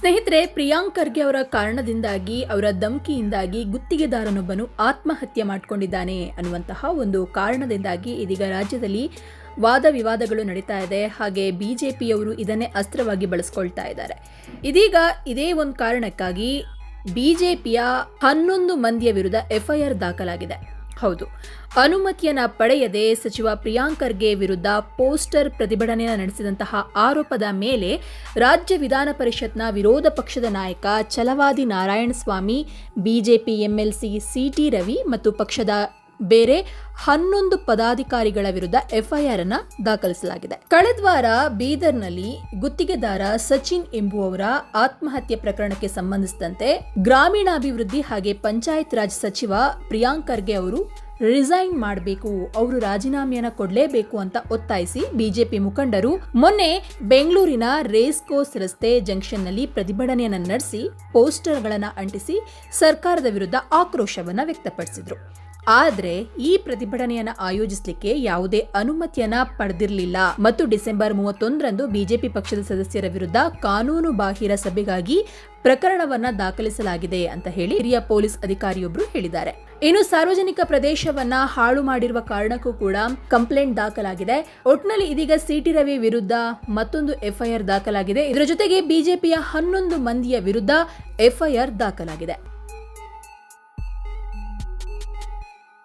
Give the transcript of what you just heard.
ಸ್ನೇಹಿತರೆ ಪ್ರಿಯಾಂಕ್ ಖರ್ಗೆ ಅವರ ಕಾರಣದಿಂದಾಗಿ, ಅವರ ಧಮಕಿಯಿಂದಾಗಿ ಗುತ್ತಿಗೆದಾರನೊಬ್ಬನು ಆತ್ಮಹತ್ಯೆ ಮಾಡಿಕೊಂಡಿದ್ದಾನೆ ಅನ್ನುವಂತಹ ಒಂದು ಕಾರಣದಿಂದಾಗಿ ಇದೀಗ ರಾಜ್ಯದಲ್ಲಿ ವಾದ ವಿವಾದಗಳು ನಡೀತಾ ಇದೆ. ಹಾಗೆ ಬಿಜೆಪಿಯವರು ಇದನ್ನೇ ಅಸ್ತ್ರವಾಗಿ ಬಳಸ್ಕೊಳ್ತಾ ಇದ್ದಾರೆ. ಇದೀಗ ಇದೇ ಒಂದು ಕಾರಣಕ್ಕಾಗಿ ಬಿಜೆಪಿಯ ಹನ್ನೊಂದು ಮಂದಿಯ ವಿರುದ್ಧ ಎಫ್ಐಆರ್ ದಾಖಲಾಗಿದೆ. ಹೌದು. ಅನುಮತಿಯನ್ನ ಪಡೆಯದೆ ಸಚಿವ ಪ್ರಿಯಾಂಕರ್ಗೆ ವಿರುದ್ಧ ಪೋಸ್ಟರ್ ಪ್ರತಿಭಟನೆ ನಡೆಸಿದಂತಹ ಆರೋಪದ ಮೇಲೆ ರಾಜ್ಯ ವಿಧಾನ ಪರಿಷತ್ನ ವಿರೋಧ ಪಕ್ಷದ ನಾಯಕ Chalavadi Narayanaswamy, BJP MLC city Ravi ಮತ್ತು ಪಕ್ಷದ ಬೇರೆ ಹನ್ನೊಂದು ಪದಾಧಿಕಾರಿಗಳ ವಿರುದ್ಧ ಎಫ್ಐಆರ್ ಅನ್ನ ದಾಖಲಿಸಲಾಗಿದೆ. ಕಳೆದ ವಾರ ಬೀದರ್ನಲ್ಲಿ ಗುತ್ತಿಗೆದಾರ ಸಚಿನ್ ಎಂಬುವವರ ಆತ್ಮಹತ್ಯೆ ಪ್ರಕರಣಕ್ಕೆ ಸಂಬಂಧಿಸಿದಂತೆ ಗ್ರಾಮೀಣಾಭಿವೃದ್ಧಿ ಹಾಗೆ ಪಂಚಾಯತ್ ರಾಜ್ ಸಚಿವ ಪ್ರಿಯಾಂಕ್ ಖರ್ಗೆ ಅವರು ರಿಸೈನ್ ಮಾಡಬೇಕು, ಅವರು ರಾಜೀನಾಮೆಯನ್ನ ಕೊಡಲೇಬೇಕು ಅಂತ ಒತ್ತಾಯಿಸಿ ಬಿಜೆಪಿ ಮುಖಂಡರು ಮೊನ್ನೆ ಬೆಂಗಳೂರಿನ ರೇಸ್ ಕೋರ್ಸ್ ರಸ್ತೆ ಜಂಕ್ಷನ್ನಲ್ಲಿ ಪ್ರತಿಭಟನೆಯನ್ನು ನಡೆಸಿ ಪೋಸ್ಟರ್ಗಳನ್ನು ಅಂಟಿಸಿ ಸರ್ಕಾರದ ವಿರುದ್ಧ ಆಕ್ರೋಶವನ್ನ ವ್ಯಕ್ತಪಡಿಸಿದ್ರು. ಆದ್ರೆ ಈ ಪ್ರತಿಭಟನೆಯನ್ನ ಆಯೋಜಿಸಲಿಕ್ಕೆ ಯಾವುದೇ ಅನುಮತಿಯನ್ನ ಪಡೆದಿರಲಿಲ್ಲ. ಮತ್ತು ಡಿಸೆಂಬರ್ ಮೂವತ್ತೊಂದರಂದು ಬಿಜೆಪಿ ಪಕ್ಷದ ಸದಸ್ಯರ ವಿರುದ್ಧ ಕಾನೂನು ಬಾಹಿರ ಸಭೆಗಾಗಿ ಪ್ರಕರಣವನ್ನ ದಾಖಲಿಸಲಾಗಿದೆ ಅಂತ ಹೇಳಿ ಹಿರಿಯ ಪೊಲೀಸ್ ಅಧಿಕಾರಿಯೊಬ್ಬರು ಹೇಳಿದ್ದಾರೆ. ಇನ್ನು ಸಾರ್ವಜನಿಕ ಪ್ರದೇಶವನ್ನ ಹಾಳು ಮಾಡಿರುವ ಕಾರಣಕ್ಕೂ ಕೂಡ ಕಂಪ್ಲೇಂಟ್ ದಾಖಲಾಗಿದೆ. ಒಟ್ನಲ್ಲಿ ಇದೀಗ ಸಿಟಿ ರವಿ ವಿರುದ್ಧ ಮತ್ತೊಂದು ಎಫ್ಐಆರ್ ದಾಖಲಾಗಿದೆ. ಇದರ ಜೊತೆಗೆ ಬಿಜೆಪಿಯ ಹನ್ನೊಂದು ಮಂದಿಯ ವಿರುದ್ಧ ಎಫ್ಐಆರ್ ದಾಖಲಾಗಿದೆ.